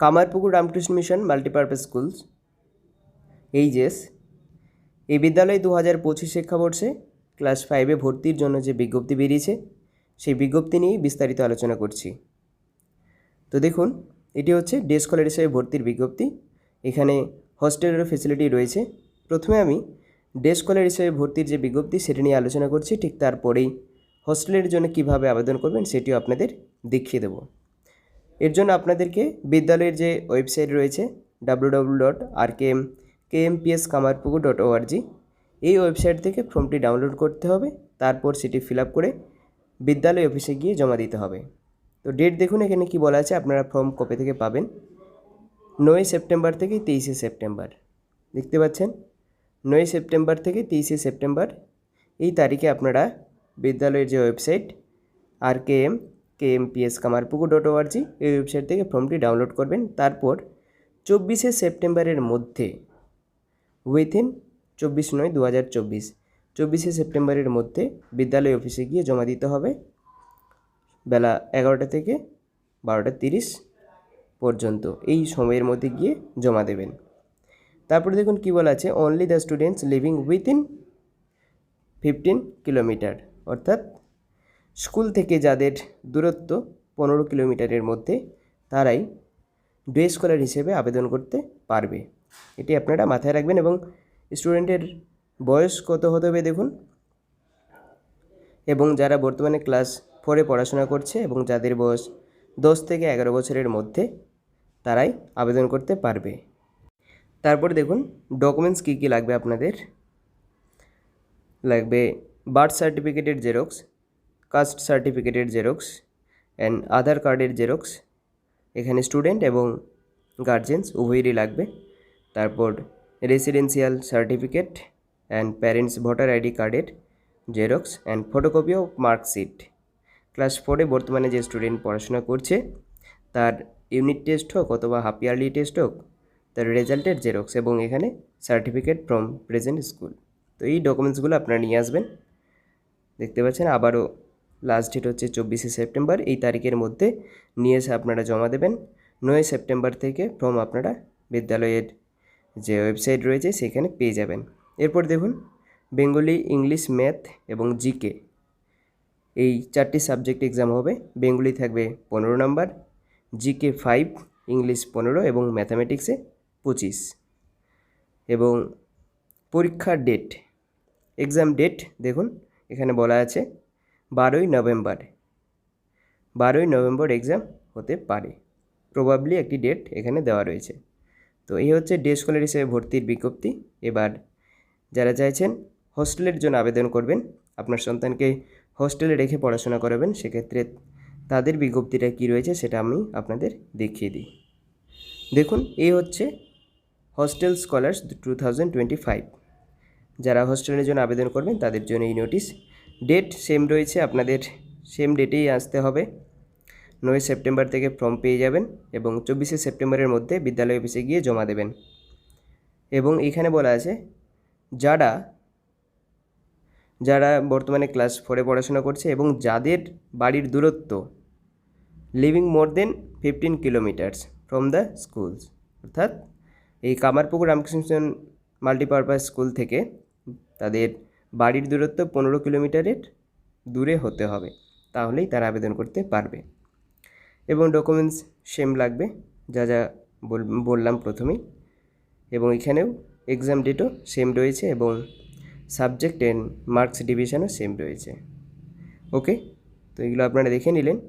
Kamarpukur Ramakrishna Mission multipurpose schools HS, এই বিদ্যালয়ে দু হাজার পঁচিশ শিক্ষাবর্ষে ক্লাস ফাইভে ভর্তির জন্য যে বিজ্ঞপ্তি বেরিয়েছে, সেই বিজ্ঞপ্তি নিয়েই বিস্তারিত আলোচনা করছি। তো দেখুন, এটি হচ্ছে ডে স্কলার হিসেবে ভর্তির বিজ্ঞপ্তি। এখানে হস্টেলেরও ফেসিলিটি রয়েছে। প্রথমে আমি ডে স্কলার হিসেবে ভর্তির যে বিজ্ঞপ্তি, সেটি নিয়ে আলোচনা করছি। ঠিক তারপরেই হস্টেলের জন্য কীভাবে আবেদন করবেন, সেটিও আপনাদের দেখিয়ে দেবো। এর জন্য আপনাদেরকে বিদ্যালয়ের যে ওয়েবসাইট রয়েছে W W dot R K M K M P S Kamarpukur dot ORG এই ওয়েবসাইট থেকে ফর্মটি ডাউনলোড করতে হবে, তারপর সেটি ফিল আপ করে বিদ্যালয় অফিসে গিয়ে জমা দিতে হবে। তো ডেট দেখুন, এখানে কি বলা আছে, আপনারা ফর্ম কবে থেকে পাবেন? নয় সেপ্টেম্বর থেকে তেইশে সেপ্টেম্বর, দেখতে পাচ্ছেন? নয় সেপ্টেম্বর থেকে তেইশে সেপ্টেম্বর, এই তারিখে আপনারা বিদ্যালয়ের যে website R K M K M P S Kamarpukur dot ORG এই ওয়েবসাইট থেকে ফর্মটি ডাউনলোড করবেন। তারপর চব্বিশে সেপ্টেম্বরের মধ্যে উইথিন চব্বিশ নয় দু হাজার চব্বিশ, চব্বিশে সেপ্টেম্বরের মধ্যে বিদ্যালয় অফিসে গিয়ে জমা দিতে হবে। বেলা এগারোটা থেকে বারোটা তিরিশ পর্যন্ত এই সময়ের মধ্যে গিয়ে জমা দেবেন। তারপরে দেখুন কী বলা আছে only the students living within fifteen kilometre অর্থাৎ স্কুল থেকে যাদের দূরত্ব পনেরো কিলোমিটারের মধ্যে, তারাই ডে স্কলার হিসেবে আবেদন করতে পারবে। এটি আপনারা মাথায় রাখবেন এবং স্টুডেন্টের বয়স কত হতে হবে দেখুন। এবং যারা বর্তমানে ক্লাস ফোরে পড়াশোনা করছে এবং যাদের বয়স দশ থেকে এগারো বছরের মধ্যে, তারাই আবেদন করতে পারবে। তারপর দেখুন ডকুমেন্টস কী কী লাগবে আপনাদের? লাগবে বার্থ সার্টিফিকেটের জেরক্স কাস্ট সার্টিফিকেটের জেরক্স অ্যান্ড আধার কার্ডের জেরক্স এখানে স্টুডেন্ট এবং গার্জেন্স উভয়েরই লাগবে। তারপর residential certificate and parents voter ID কার্ডের xerox and photocopy of marksheet class ফোরে বর্তমানে যে স্টুডেন্ট পড়াশোনা করছে, তার ইউনিট টেস্ট হোক অথবা হাফ ইয়ারলি টেস্ট হোক, তার রেজাল্টের জেরক্স এবং এখানে সার্টিফিকেট ফ্রম প্রেজেন্ট স্কুল তো এই ডকুমেন্টসগুলো আপনারা নিয়ে আসবেন। দেখতে পাচ্ছেন আবারও লাস্ট ডেট হচ্ছে চব্বিশে সেপ্টেম্বর, এই তারিখের মধ্যে নিয়ে এসে আপনারা জমা দেবেন। নয় সেপ্টেম্বর থেকে ফর্ম আপনারা বিদ্যালয়ের যে ওয়েবসাইট রয়েছে, সেখানে পেয়ে যাবেন। এরপর দেখুন, বেঙ্গলি, ইংলিশ ম্যাথ এবং জিকে এই চারটি সাবজেক্ট এক্সাম হবে। বেঙ্গলি থাকবে পনেরো নাম্বার জিকে ফাইভ ইংলিশ পনেরো এবং ম্যাথামেটিক্সে পঁচিশ। এবং পরীক্ষার ডেট এক্সাম ডেট দেখুন, এখানে বলা আছে। বারোই নভেম্বর। বারোই নভেম্বর এক্সাম হতে পারে। প্রবাবলি একটি ডেট এখানে দেওয়া রয়েছে। তো এই হচ্ছে ডে স্কলার হিসেবে ভর্তির বিজ্ঞপ্তি। এবার যারা চাইছেন হোস্টেলের জন্য আবেদন করবেন, আপনার সন্তানকে হোস্টেলে রেখে পড়াশোনা করাবেন, সেক্ষেত্রে তাদের বিজ্ঞপ্তিটা কী রয়েছে সেটা আমি আপনাদের দেখিয়ে দিই। দেখুন, এই হচ্ছে hostel scholars two thousand twenty five. যারা হোস্টেলের জন্য আবেদন করবেন, তাদের জন্য এই নোটিশ ডেট সেম রয়েছে, আপনাদের সেম ডেটেই আসতে হবে। নয় সেপ্টেম্বর থেকে ফর্ম পেয়ে যাবেন এবং চব্বিশে সেপ্টেম্বরের মধ্যে বিদ্যালয় অফিসে গিয়ে জমা দেবেন। এবং এখানে বলা আছে, যারা যারা বর্তমানে ক্লাস ফোরে পড়াশোনা করছে এবং যাদের বাড়ির দূরত্ব living more than fifteen kilometres from the schools অর্থাৎ এই কামারপুকুর রামকৃষ্ণ মাল্টিপারপাস স্কুল থেকে তাদের বাড়ির দূরত্ব পনেরো কিলোমিটারের দূরে হতে হবে, তাহলেই তারা আবেদন করতে পারবে। এবং ডকুমেন্টস সেম লাগবে, যা যা বল- বললাম প্রথমেই। এবং এখানেও এক্সাম ডেটও সেম রয়েছে এবং সাবজেক্ট অ্যান্ড মার্কস ডিভিশনও সেম রয়েছে। ওকে তো এগুলো আপনারা দেখে নিলেন।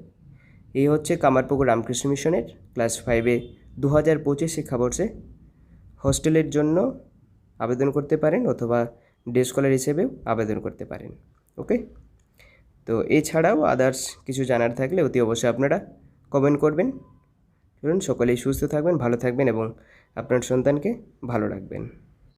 এই হচ্ছে কামারপুকুর রামকৃষ্ণ মিশনের ক্লাস ফাইভে দু হাজার পঁচিশ শিক্ষাবর্ষে হোস্টেলের জন্য আবেদন করতে পারেন অথবা ডে স্কলার হিসেবেও আবেদন করতে পারেন, ওকে? তো এছাড়াও আদার্স কিছু জানার থাকলে অতি অবশ্যই আপনারা কমেন্ট করবেন। চলুন সকলেই সুস্থ থাকবেন, ভালো থাকবেন এবং আপনার সন্তানকে ভালো রাখবেন।